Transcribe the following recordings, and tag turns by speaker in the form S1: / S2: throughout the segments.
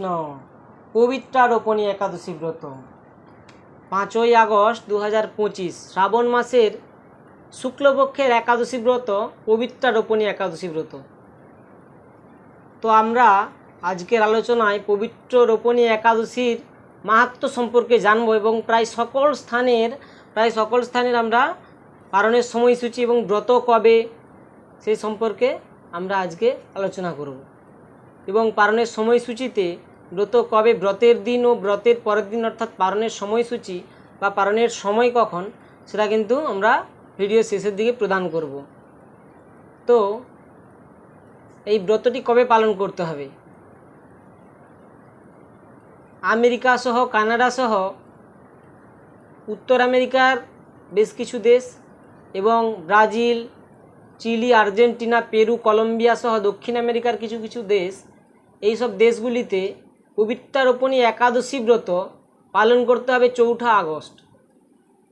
S1: কৃষ্ণ পবিত্রা রোপণী একাদশী ব্রত। পাঁচই আগস্ট দু পঁচিশ, শ্রাবণ মাসের শুক্লপক্ষের একাদশী ব্রত পবিত্রা রোপণী একাদশী ব্রত। তো আমরা আজকের আলোচনায় পবিত্র রোপণী একাদশীর মাহাত্ম্য সম্পর্কে জানব এবং প্রায় সকল স্থানের, প্রায় সকল স্থানের আমরা পালনের সময়সূচি এবং ব্রত কবে, সেই সম্পর্কে আমরা আজকে আলোচনা করব। এবং পালনের সময়সূচিতে ব্রত কবে? ব্রতের দিন ও ব্রতের পরের দিন অর্থাৎ পারণের সময়সূচি বা পারণের সময় কখন? সেটা কিন্তু আমরা ভিডিও শেষের দিকে প্রদান করব। তো এই ব্রতটি কবে পালন করতে হবে? আমেরিকা সহ কানাডা সহ উত্তর আমেরিকার বেশ কিছু দেশ এবং Brazil, Chile, Argentina, Peru, Colombia সহ দক্ষিণ আমেরিকার কিছু কিছু দেশ এই সব দেশগুলিতে পবিত্রারোপণী একাদশী ব্রত পালন করতে হবে চৌঠা আগস্ট,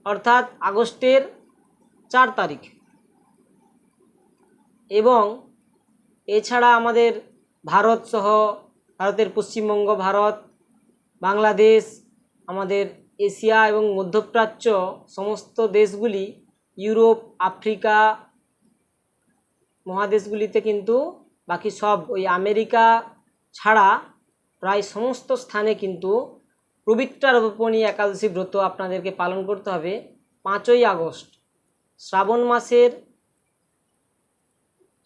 S1: অর্থাৎ আগস্টের চার তারিখ। এবং এছাড়া আমাদের ভারত সহ ভারতের পশ্চিমবঙ্গ, ভারত, বাংলাদেশ, আমাদের এশিয়া এবং মধ্যপ্রাচ্য সমস্ত দেশগুলি, ইউরোপ, আফ্রিকা মহাদেশগুলিতে কিন্তু বাকি সব ওই আমেরিকা ছাড়া প্রায় সমস্ত স্থানে কিন্তু পবিত্রারোপণী একাদশী ব্রত আপনাদেরকে পালন করতে হবে পাঁচই আগস্ট। শ্রাবণ মাসের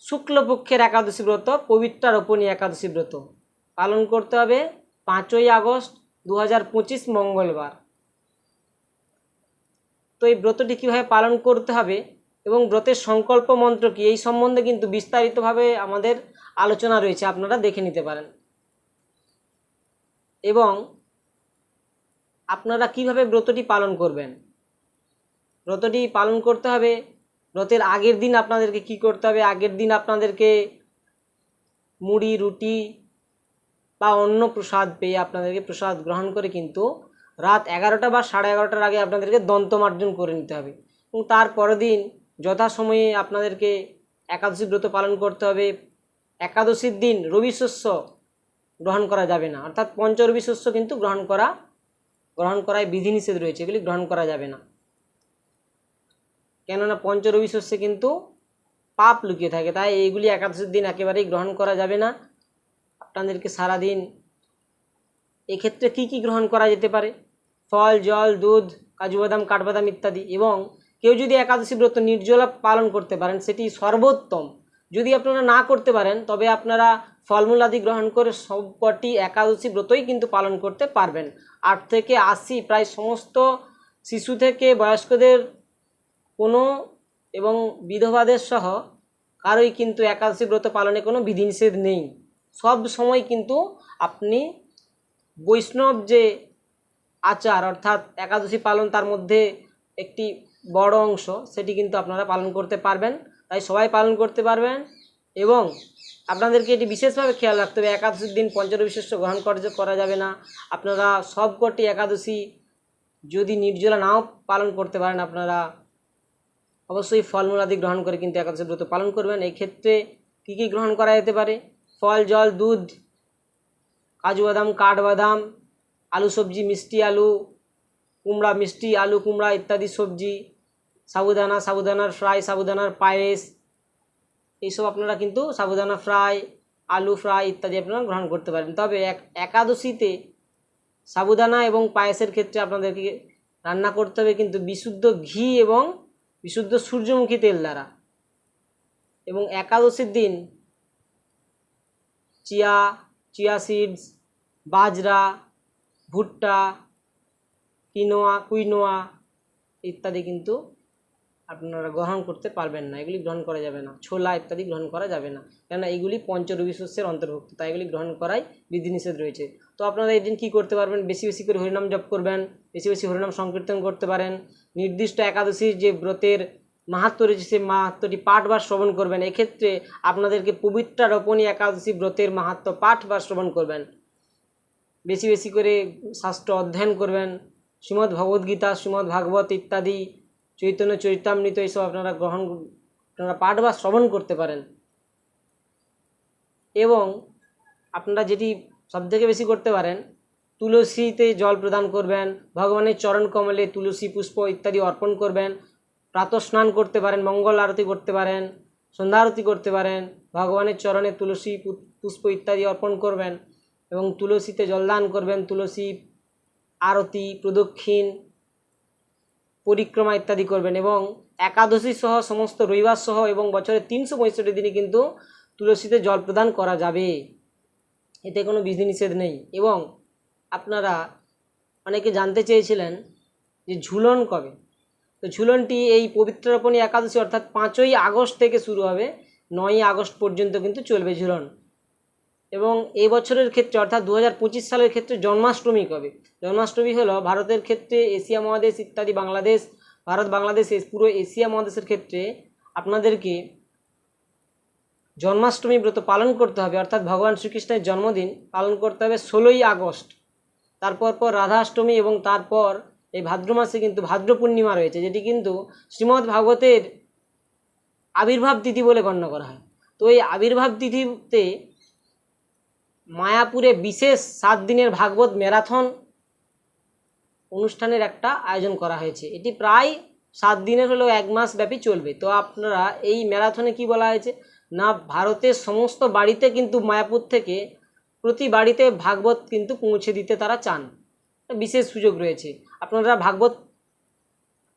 S1: শুক্লপক্ষের একাদশী ব্রত পবিত্রারোপণী একাদশী ব্রত পালন করতে হবে পাঁচই আগস্ট দু হাজার পঁচিশ মঙ্গলবার। তো এই ব্রতটি কীভাবে পালন করতে হবে এবং ব্রতের সংকল্প মন্ত্র কি, এই সম্বন্ধে কিন্তু বিস্তারিতভাবে আমাদের আলোচনা রয়েছে, আপনারা দেখে নিতে পারেন। এবং আপনারা কীভাবে ব্রতটি পালন করবেন? ব্রতটি পালন করতে হবে। ব্রতের আগের দিন আপনাদেরকে কি করতে হবে? আগের দিন আপনাদেরকে মুড়ি, রুটি বা অন্য প্রসাদ পেয়ে আপনাদেরকে প্রসাদ গ্রহণ করে কিন্তু রাত এগারোটা বা সাড়ে এগারোটার আগে আপনাদেরকে দন্তমার্জন করে নিতে হবে। এবং তার পরের দিন যথাসময়ে আপনাদেরকে একাদশী ব্রত পালন করতে হবে। একাদশীর দিন রবি শস্য গ্রহণ করা যাবে না। অর্থাৎ পঞ্চরবি শস্য কিন্তু গ্রহণ করা, গ্রহণ করায় বিধিনিষেধ রয়েছে, এগুলি গ্রহণ করা যাবে না। কেননা পঞ্চরবি শস্যে কিন্তু পাপ লুকিয়ে থাকে, তাই এইগুলি একাদশীর দিন একেবারেই গ্রহণ করা যাবে না। আপনাদেরকে সারাদিন এক্ষেত্রে কি কি গ্রহণ করা যেতে পারে? ফল, জল, দুধ, কাজু বাদাম, কাঠবাদাম ইত্যাদি এবং কেউ যদি একাদশী ব্রত নির্জলা পালন করতে পারেন, সেটি সর্বোত্তম। যদি আপনারা না করতে পারেন, তবে আপনারা ফলমূল আদি গ্রহণ করে সবকটি একাদশী ব্রতই কিন্তু পালন করতে পারবেন। আট থেকে আশি প্রায় সমস্ত শিশু থেকে বয়স্কদের কোনো এবং বিধবাদের সহ কারোই কিন্তু একাদশী ব্রত পালনে কোনো বিধিনিষেধ নেই। সব সময় কিন্তু আপনি বৈষ্ণব যে আচার অর্থাৎ একাদশী পালন তার মধ্যে একটি বড় অংশ, সেটি কিন্তু আপনারা পালন করতে পারবেন। তাই সবাই পালন করতে পারবেন এবং আপনাদেরকে এটি বিশেষভাবে খেয়াল রাখতে হবে। একাদশীর দিন পঞ্চরবিশেষ গ্রহণ করা- করা যাবে না। আপনারা সবকটি একাদশী যদি নির্জলা নাও পালন করতে পারেন, আপনারা অবশ্যই ফলমূল আদি গ্রহণ করে কিন্তু একাদশী ব্রত পালন করবেন। এই ক্ষেত্রে কী কী গ্রহণ করা যেতে পারে? ফল, জল, দুধ, কাজু বাদাম কাঠবাদাম আলু সবজি, মিষ্টি আলু, কুমড়া, মিষ্টি, আলু, কুমড়া ইত্যাদি সবজি সাবুদানা, সাবুদানার ফ্রাই, সাবুদানার পায়েস, এইসব আপনারা কিন্তু সাবুদানা ফ্রাই, আলু ফ্রাই ইত্যাদি আপনারা গ্রহণ করতে পারেন। তবে এক, একাদশীতে সাবুদানা এবং পায়েসের ক্ষেত্রে আপনাদেরকে রান্না করতে হবে কিন্তু বিশুদ্ধ ঘি এবং বিশুদ্ধ সূর্যমুখী তেল দ্বারা। এবং একাদশীর দিন চিয়া চিয়া সিডস, বাজরা, ভুট্টা, কিনোয়া, কুইনোয়া ইত্যাদি কিন্তু আপনারা গ্রহণ করতে পারবেন না, এগুলি গ্রহণ করা যাবে না। ছোলা ইত্যাদি গ্রহণ করা যাবে না, কেননা এগুলি পঞ্চরবি শস্যের অন্তর্ভুক্ত, তাই এগুলি গ্রহণ করাই বিধিনিষেধ রয়েছে। তো আপনারা এই দিন কী করতে পারবেন? বেশি বেশি করে হরিনাম জপ করবেন, বেশি বেশি হরিনাম সংকীর্তন করতে পারেন, নির্দিষ্ট একাদশীর যে ব্রতের মাহাত্ম রয়েছে, সেই মাহাত্মটি পাঠ বা শ্রবণ করবেন। এক্ষেত্রে আপনাদেরকে পবিত্রা রোপণী একাদশী ব্রতের মাহাত্ম পাঠ বা শ্রবণ করবেন। বেশি বেশি করে শাস্ত্র অধ্যয়ন করবেন, শ্রীমদ্ ভগবদ্গীতা, শ্রীমদ্ ভাগবত ইত্যাদি চৈতন্য চরিতামৃত এইসব আপনারা গ্রহণ, আপনারা পাঠ বা শ্রবণ করতে পারেন। এবং আপনারা যেটি সব থেকে বেশি করতে পারেন, তুলসীতে জল প্রদান করবেন, ভগবানের চরণ কমলে তুলসী পুষ্প ইত্যাদি অর্পণ করবেন, প্রাতঃ স্নান করতে পারেন, মঙ্গল আরতি করতে পারেন, সন্ধ্যা আরতি করতে পারেন, ভগবানের চরণে তুলসী পুষ্প ইত্যাদি অর্পণ করবেন এবং তুলসীতে জলদান করবেন, তুলসী আরতি প্রদক্ষিণ পরিক্রমা ইত্যাদি করবেন এবং একাদশী সহ সমস্ত রবিবার সহ এবং বছরের তিনশো পঁয়ষট্টি দিনে কিন্তু তুলসীতে জল প্রদান করা যাবে। এতে কোনো বিধিনিষেধ নেই। এবং আপনারা অনেকে জানতে চেয়েছিলেন যে ঝুলন কবে? তো ঝুলনটি এই পবিত্রপণী একাদশী অর্থাৎ পাঁচই আগস্ট থেকে শুরু হবে। নয়ই আগস্ট পর্যন্ত কিন্তু চলবে ঝুলন। এবং এই বছরের ক্ষেত্রে, অর্থাৎ দু হাজার পঁচিশ সালের ক্ষেত্রে জন্মাষ্টমী কবে? জন্মাষ্টমী হলো ভারতের ক্ষেত্রে এশিয়া মহাদেশ ইত্যাদি বাংলাদেশ, ভারত বাংলাদেশ পুরো এশিয়া মহাদেশের ক্ষেত্রে আপনাদেরকে জন্মাষ্টমী ব্রত পালন করতে হবে। অর্থাৎ ভগবান শ্রীকৃষ্ণের জন্মদিন পালন করতে হবে ষোলোই আগস্ট। তারপর পর রাধাষ্টমী এবং তারপর এই ভাদ্র মাসে কিন্তু ভাদ্র পূর্ণিমা রয়েছে, যেটি কিন্তু শ্রীমদ্ ভাগবতের আবির্ভাব তিথি বলে গণ্য করা হয়। তো এই আবির্ভাব তিথিতে মায়াপুরে বিশেষ সাত দিনের ভাগবত ম্যারাথন অনুষ্ঠানের একটা আয়োজন করা হয়েছে। এটি প্রায় সাত দিনের হলেও এক মাস ব্যাপী চলবে। তো আপনারা এই ম্যারাথনে কি বলা হয়েছে? না, ভারতের সমস্ত বাড়িতে কিন্তু মায়াপুর থেকে প্রতি বাড়িতে ভাগবত কিন্তু পৌঁছে দিতে তারা চান। বিশেষ সুযোগ রয়েছে। আপনারা ভাগবত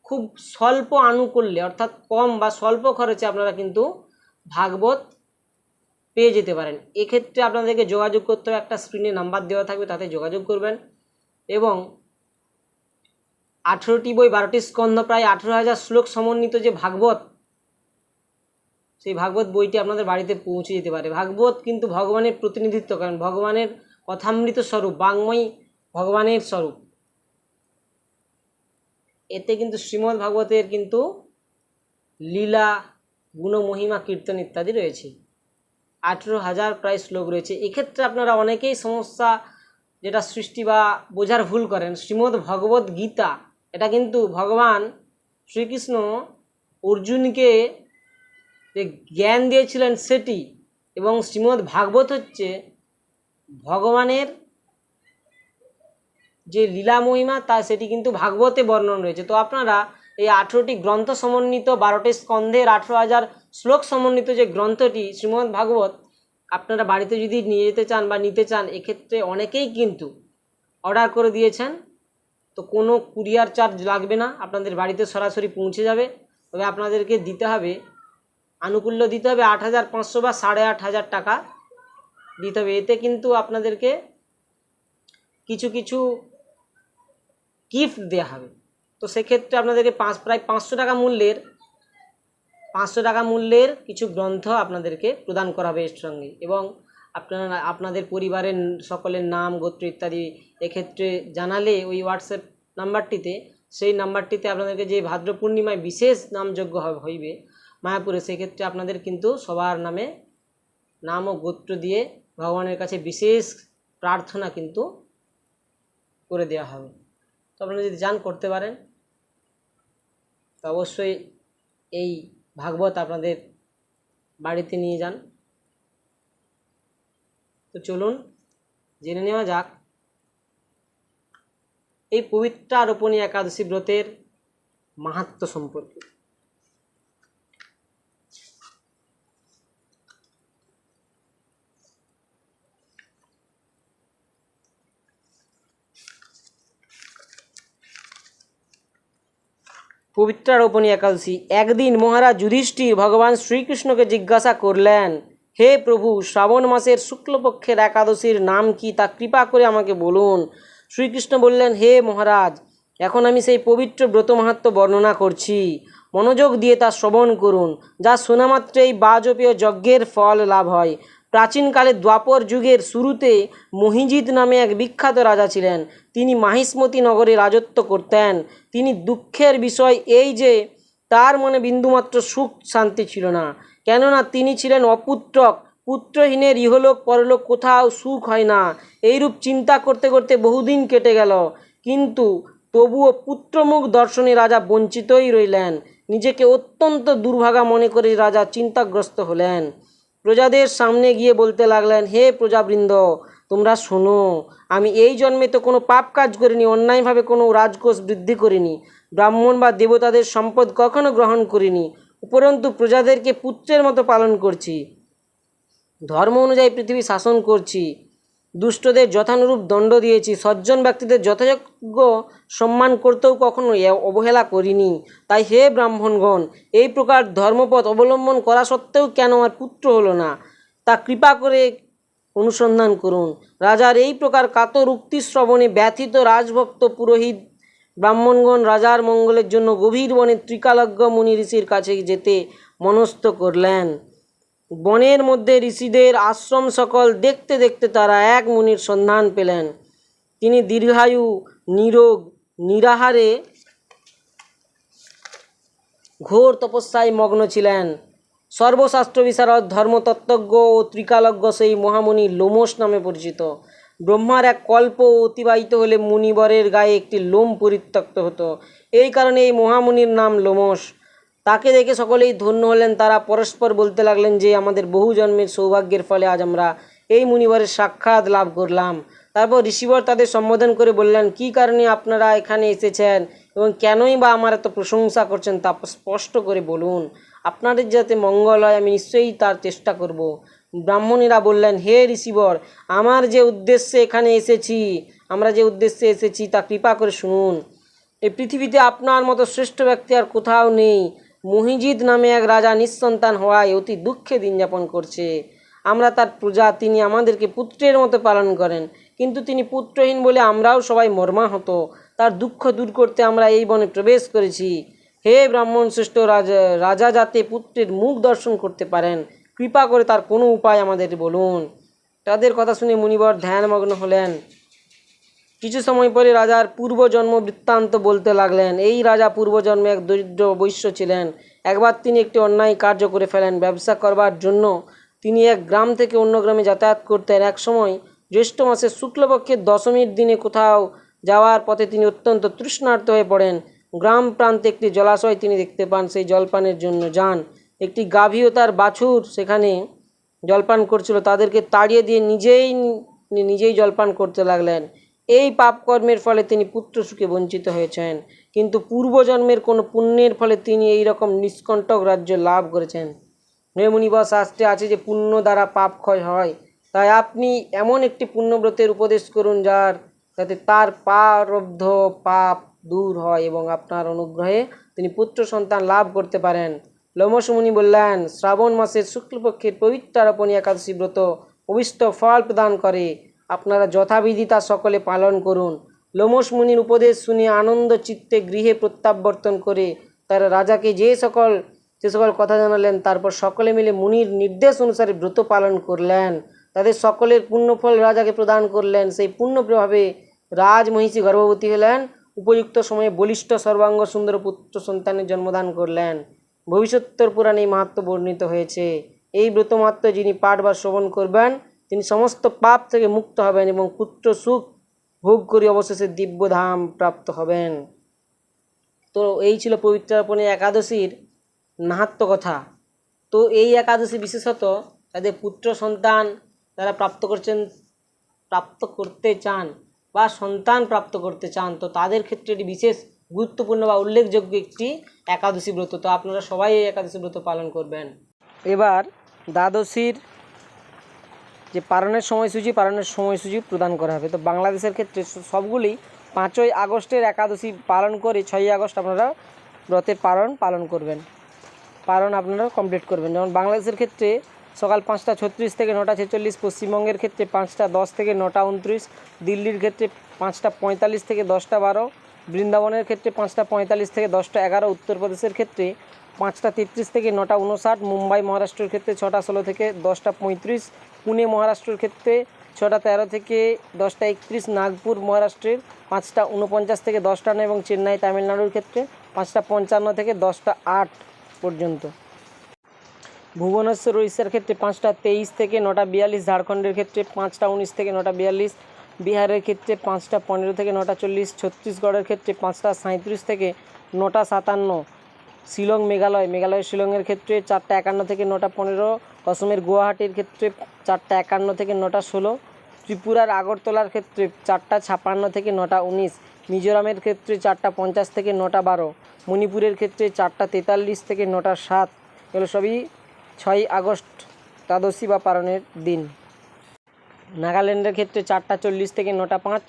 S1: খুব স্বল্প আনুকূল্যে অর্থাৎ কম বা স্বল্প খরচে আপনারা কিন্তু ভাগবত পেয়ে যেতে পারেন। এক্ষেত্রে আপনাদেরকে যোগাযোগ করতে হবে। একটা স্ক্রিনে নাম্বার দেওয়া থাকবে, তাতে যোগাযোগ করবেন। এবং আঠেরোটি বই, বারোটি স্কন্ধ, প্রায় আঠেরো হাজার শ্লোক সমন্বিত যে ভাগবত, সেই ভাগবত বইটি আপনাদের বাড়িতে পৌঁছে যেতে পারে। ভাগবত কিন্তু ভগবানের প্রতিনিধিত্ব করেন ভগবানের কথামৃত স্বরূপ, বাংময়ী ভগবানের স্বরূপ। এতে কিন্তু শ্রীমদ্ ভাগবতের কিন্তু লীলা, গুণমহিমা, কীর্তন ইত্যাদি রয়েছে। আঠেরো হাজার প্রায় শ্লোক রয়েছে। এক্ষেত্রে আপনারা অনেকেই সমস্যা যেটা সৃষ্টি বা বোঝার ভুল করেন, শ্রীমদ্ ভগবত গীতা। এটা কিন্তু ভগবান শ্রীকৃষ্ণ অর্জুনকে যে জ্ঞান দিয়েছিলেন সেটি এবং শ্রীমদ্ ভাগবত হচ্ছে ভগবানের যে লীলা মহিমা, তা সেটি কিন্তু ভাগবতে বর্ণন রয়েছে। তো আপনারা এই আঠেরোটি গ্রন্থ সমন্বিত বারোটি স্কন্ধের আঠেরো হাজার শ্লোক সমন্বিত যে গ্রন্থটি শ্রীমদ্ ভাগবত, আপনারা বাড়িতে যদি নিয়ে যেতে চান বা নিতে চান, এক্ষেত্রে অনেকেই কিন্তু অর্ডার করে দিয়েছেন। তো কোনো কুরিয়ার চার্জ লাগবে না, আপনাদের বাড়িতে সরাসরি পৌঁছে যাবে। তবে আপনাদেরকে দিতে হবে, আনুকূল্য দিতে হবে আট হাজার পাঁচশো বা সাড়ে আট হাজার টাকা দিতে হবে। এতে কিন্তু আপনাদেরকে কিছু কিছু গিফট দেওয়া হবে। তো সেক্ষেত্রে আপনাদেরকে পাঁচ, প্রায় পাঁচশো টাকা মূল্যের পাঁচশো টাকা মূল্যের কিছু গ্রন্থ আপনাদেরকে প্রদান করা হবে এর সঙ্গে। এবং আপনারা, আপনাদের পরিবারের সকলের নাম, গোত্র ইত্যাদি এক্ষেত্রে জানালে ওই হোয়াটসঅ্যাপ নাম্বারটিতে, সেই নাম্বারটিতে আপনাদেরকে যে ভাদ্র পূর্ণিমায় বিশেষ নামযোগ্য হইবে মায়াপুরে, সেক্ষেত্রে আপনাদের কিন্তু সবার নামে নাম ও গোত্র দিয়ে ভগবানের কাছে বিশেষ প্রার্থনা কিন্তু করে দেওয়া হবে। তো আপনারা যদি যান করতে পারেন, তো অবশ্যই এই ভাগবত আপনাদের বাড়িতে নিয়ে যান। তো চলুন, জেনে নেওয়া যাক। এই পবিত্রা রোপণী একাদশী ব্রতের মাহাত্ম সম্পর্কে। পবিত্রারোপণী একাদশী। একদিন মহারাজ যুধিষ্ঠির ভগবান শ্রীকৃষ্ণকে জিজ্ঞাসা করলেন, হে প্রভু, শ্রাবণ মাসের শুক্লপক্ষের একাদশীর নাম কি তা কৃপা করে আমাকে বলুন। শ্রীকৃষ্ণ বললেন, হে মহারাজ, এখন আমি সেই পবিত্র ব্রত মাহাত্ম বর্ণনা করছি। মনোযোগ দিয়ে তা শ্রবণ করুন, যা শোনামাত্রেই বাজপেয় যজ্ঞের ফল লাভ হয়। প্রাচীনকালে দ্বাপর যুগের শুরুতে মহিজিৎ নামে এক বিখ্যাত রাজা ছিলেন। তিনি মাহিষ্মতি নগরে রাজত্ব করতেন। তিনি দুঃখের বিষয় এই যে, তার মনে বিন্দুমাত্র সুখ শান্তি ছিল না। কেননা তিনি ছিলেন অপুত্রক। পুত্রহীনের ইহলোক পরলোক কোথাও সুখ হয় না। এইরূপ চিন্তা করতে করতে বহুদিন কেটে গেল। কিন্তু তবুও পুত্রমুখ দর্শনে রাজা বঞ্চিতই রইলেন। নিজেকে অত্যন্ত দুর্ভাগা মনে করে রাজা চিন্তাগ্রস্ত হলেন। প্রজাদের সামনে গিয়ে বলতে লাগলেন, হে প্রজাবৃন্দ, তোমরা শোনো, আমি এই জন্মে তো কোনো পাপ কাজ করিনি, অন্যায়ভাবে কোনো রাজকোষ বৃদ্ধি করিনি, ব্রাহ্মণ বা দেবতাদের সম্পদ কখনো গ্রহণ করিনি, উপরন্তু প্রজাদেরকে পুত্রের মতো পালন করছি। ধর্ম অনুযায়ী পৃথিবী শাসন করছি দুষ্টদের যথানুরূপ দণ্ড দিয়েছি। সজ্জন ব্যক্তিদের যথাযোগ্য সম্মান করতেও কখনো অবহেলা করিনি। তাই হে ব্রাহ্মণগণ, এই প্রকার ধর্মপথ অবলম্বন করা সত্ত্বেও কেন আর পুত্র হলো না? তা কৃপা করে অনুসন্ধান করুন। রাজার এই প্রকার কাতর উক্তি শ্রবণে ব্যথিত রাজভক্ত পুরোহিত ব্রাহ্মণগণ রাজার মঙ্গলের জন্য গভীর বনে ত্রিকালজ্ঞ মুনি ঋষির কাছে যেতে মনস্থ করলেন। বনের মধ্যে ঋষিদের আশ্রম সকল দেখতে দেখতে তারা এক মুনির সন্ধান পেলেন। তিনি দীর্ঘায়ু, নিরোগ, নিরাহারে ঘোর তপস্যায় মগ্ন ছিলেন। সর্বশাস্ত্র বিশারদ ধর্মতত্ত্বজ্ঞ ও ত্রিকালজ্ঞ সেই মহামুনি লোমস নামে পরিচিত। ব্রহ্মার এক কল্প অতিবাহিত হলে মুনিবরের গায়ে একটি লোম পরিত্যক্ত হতো। এই কারণে এই মহামুনির নাম লোমস তাকে দেখে সকলেই ধন্য হলেন। তারা পরস্পর বলতে লাগলেন যে, আমাদের বহু জন্মের সৌভাগ্যের ফলে আজ আমরা এই মুনিবরের সাক্ষাৎ লাভ করলাম। তারপর ঋষিবর তাদের সম্বোধন করে বললেন, কী কারণে আপনারা এখানে এসেছেন এবং কেনই বা আমার এত প্রশংসা করছেন তা স্পষ্ট করে বলুন। আপনাদের যাতে মঙ্গল হয়, আমি নিশ্চয়ই তার চেষ্টা করব। ব্রাহ্মণীরা বললেন, হে ঋষিবর, আমার যে উদ্দেশ্যে এখানে এসেছি, আমরা যে উদ্দেশ্যে এসেছি তা কৃপা করে শুনুন। এই পৃথিবীতে আপনার মতো শ্রেষ্ঠ ব্যক্তি আর কোথাও নেই। মহিজিদ নামে এক রাজা নিঃসন্তান হওয়ায় অতি দুঃখে দিন যাপন করছে। আমরা তার প্রজা তিনি আমাদেরকে পুত্রের মতো পালন করেন। কিন্তু তিনি পুত্রহীন বলে আমরাও সবাই মর্মাহত। তার দুঃখ দূর করতে আমরা এই বনে প্রবেশ করেছি। হে ব্রাহ্মণ শ্রেষ্ঠ রাজা রাজা যাতে পুত্রের মুখ দর্শন করতে পারেন, কৃপা করে তার কোনো উপায় আমাদের বলুন। তাদের কথা শুনে মুনিবর ধ্যানমগ্ন হলেন। কিছু সময় পরে রাজার পূর্বজন্ম বৃত্তান্ত বলতে লাগলেন, এই রাজা পূর্বজন্মে এক দরিদ্র বৈশ্য ছিলেন। একবার তিনি একটি অন্যায় কার্য করে ফেলেন। ব্যবসা করবার জন্য তিনি এক গ্রাম থেকে অন্য গ্রামে যাতায়াত করতেন। এক সময় জ্যৈষ্ঠ মাসের শুক্লপক্ষের দশমীর দিনে কোথাও যাওয়ার পথে তিনি অত্যন্ত তৃষ্ণার্ত হয়ে পড়েন। গ্রাম প্রান্তে একটি জলাশয় তিনি দেখতে পান, সেই জলপানের জন্য। যান, একটি গাভী ও তার বাছুর সেখানে জলপান করছিল। তাদেরকে তাড়িয়ে দিয়ে নিজেই নিজেই জলপান করতে লাগলেন। এই পাপকর্মের ফলে তিনি পুত্র সুখে বঞ্চিত হয়েছেন। কিন্তু পূর্বজন্মের কোনো পুণ্যের ফলে তিনি এই রকম নিষ্কণ্টক রাজ্য লাভ করেছেন। মেমুনিবা শাস্ত্রে আছে যে, পুণ্য দ্বারা পাপ ক্ষয় হয়। তাই আপনি এমন একটি পুণ্যব্রতের উপদেশ করুন যার, যাতে তার পারব্ধ পাপ দূর হয় এবং আপনার অনুগ্রহে তিনি পুত্র সন্তান লাভ করতে পারেন। লোমস মুনি বললেন, শ্রাবণ মাসের শুক্লপক্ষের পবিত্রারপণী একাদশী ব্রত অভিষ্ট ফল প্রদান করে। আপনারা যথাবিধি তা সকলে পালন করুন। লোমস মুনির উপদেশ শুনে আনন্দ চিত্তে গৃহে প্রত্যাবর্তন করে তারা রাজাকে যে সকল সে সকল কথা জানালেন, তারপর সকলে মিলে মুনির নির্দেশ অনুসারে ব্রত পালন করলেন। তাদের সকলের পুণ্যফল রাজাকে প্রদান করলেন। সেই পুণ্য প্রভাবে রাজমহিষী গর্ভবতী হলেন, উপযুক্ত সময়ে বলিষ্ঠ সর্বাঙ্গ সুন্দর পুত্র সন্তানের জন্মদান করলেন। ভবিষ্যত্তর পুরাণে এই মাহাত্ম বর্ণিত হয়েছে। এই ব্রতমাত্র যিনি পাঠ বা শ্রবণ করবেন তিনি সমস্ত পাপ থেকে মুক্ত হবেন এবং পুত্র সুখ ভোগ করে অবশেষে দিব্যধাম প্রাপ্ত হবেন। তো এই ছিল পবিত্রার্পণে একাদশীর নাহাত্ম কথা। তো এই একাদশী বিশেষত তাদের পুত্র সন্তান যারা প্রাপ্ত করছেন, প্রাপ্ত করতে চান বা সন্তান প্রাপ্ত করতে চান, তো তাদের ক্ষেত্রে এটি বিশেষ গুরুত্বপূর্ণ বা উল্লেখযোগ্য একটি একাদশী ব্রত। তো আপনারা সবাই এই একাদশী ব্রত পালন করবেন। এবার দ্বাদশীর যে পালনের সময়সূচি পালনের সময়সূচি প্রদান করা হবে। তো বাংলাদেশের ক্ষেত্রে সবগুলি পাঁচই আগস্টের একাদশী পালন করে ছয়ই আগস্ট আপনারা ব্রতের পালন পালন করবেন। পালন আপনারা কমপ্লিট করবেন। যেমন বাংলাদেশের ক্ষেত্রে সকাল পাঁচটা ছত্রিশ থেকে নটা ছেচল্লিশ, পশ্চিমবঙ্গের ক্ষেত্রে পাঁচটা দশ থেকে নটা উনত্রিশ, দিল্লির ক্ষেত্রে পাঁচটা পঁয়তাল্লিশ থেকে দশটা বারো, বৃন্দাবনের ক্ষেত্রে পাঁচটা পঁয়তাল্লিশ থেকে দশটা এগারো, উত্তরপ্রদেশের ক্ষেত্রে পাঁচটা তেত্রিশ থেকে নটা উনষাট মুম্বাই, মহারাষ্ট্রের ক্ষেত্রে ছটা ষোলো থেকে দশটা পঁয়ত্রিশ পুনে মহারাষ্ট্রের ক্ষেত্রে ছটা তেরো থেকে দশটা একত্রিশ, নাগপুর মহারাষ্ট্রের পাঁচটা উনপঞ্চাশ থেকে দশটা নয় এবং চেন্নাই তামিলনাড়ুর ক্ষেত্রে পাঁচটা পঞ্চান্ন থেকে দশটা আট পর্যন্ত। ভুবনেশ্বর উড়িষ্যার ক্ষেত্রে পাঁচটা তেইশ থেকে নটা বিয়াল্লিশ, ঝাড়খণ্ডের ক্ষেত্রে পাঁচটা উনিশ থেকে নটা বিয়াল্লিশ, বিহারের ক্ষেত্রে পাঁচটা পনেরো থেকে নটা চল্লিশ, ছত্তিশগড়ের ক্ষেত্রে পাঁচটা সাঁত্রিশ থেকে নটা সাতান্ন, শিলং, মেঘালয় মেঘালয়, শিলংয়ের ক্ষেত্রে চারটা একান্ন থেকে নটা পনেরো, অসমের গুয়াহাটির ক্ষেত্রে চারটা একান্ন থেকে নটা ষোলো। ত্রিপুরার আগরতলার ক্ষেত্রে চারটা ছাপান্ন থেকে নটা উনিশ। মিজোরামের ক্ষেত্রে চারটা পঞ্চাশ থেকে নটা বারো। মণিপুরের ক্ষেত্রে চারটা তেতাল্লিশ থেকে নটা সাত। এগুলো সবই ছয়ই আগস্ট দ্বাদশী বা পালনের দিন। নাগাল্যান্ডের ক্ষেত্রে চারটা চল্লিশ থেকে নটা পাঁচ।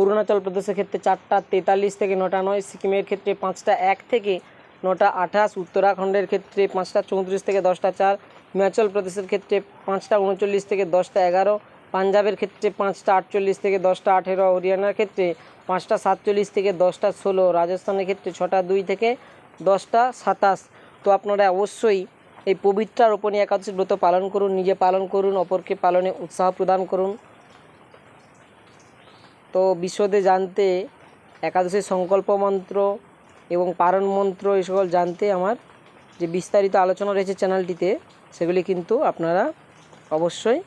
S1: অরুণাচল প্রদেশের ক্ষেত্রে চারটা তেতাল্লিশ থেকে নটা নয়। সিকিমের ক্ষেত্রে পাঁচটা এক থেকে নটা আঠাশ। উত্তরাখণ্ডের ক্ষেত্রে পাঁচটা চৌত্রিশ থেকে দশটা চার। হিমাচল প্রদেশের ক্ষেত্রে পাঁচটা উনচল্লিশ থেকে দশটা এগারো, পাঞ্জাবের ক্ষেত্রে পাঁচটা আটচল্লিশ থেকে দশটা আঠেরো, হরিয়ানার ক্ষেত্রে পাঁচটা সাতচল্লিশ থেকে দশটা ষোলো, রাজস্থানের ক্ষেত্রে ছটা দুই থেকে দশটা সাতাশ। তো আপনারা অবশ্যই এই পবিত্র রোপণী একাদশী ব্রত পালন করুন, নিজে পালন করুন, অপরকে পালনে উৎসাহ প্রদান করুন। তো বিশদে জানতে একাদশীর সংকল্প মন্ত্র এবং পারণ মন্ত্র এই সকল জানতে আমার যে বিস্তারিত আলোচনা রয়েছে চ্যানেলটিতে সেগুলি কিন্তু আপনারা অবশ্যই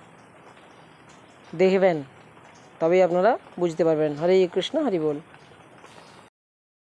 S1: দেখবেন। তবেই আপনারা বুঝতে পারবেন। হরে কৃষ্ণ হরি বল।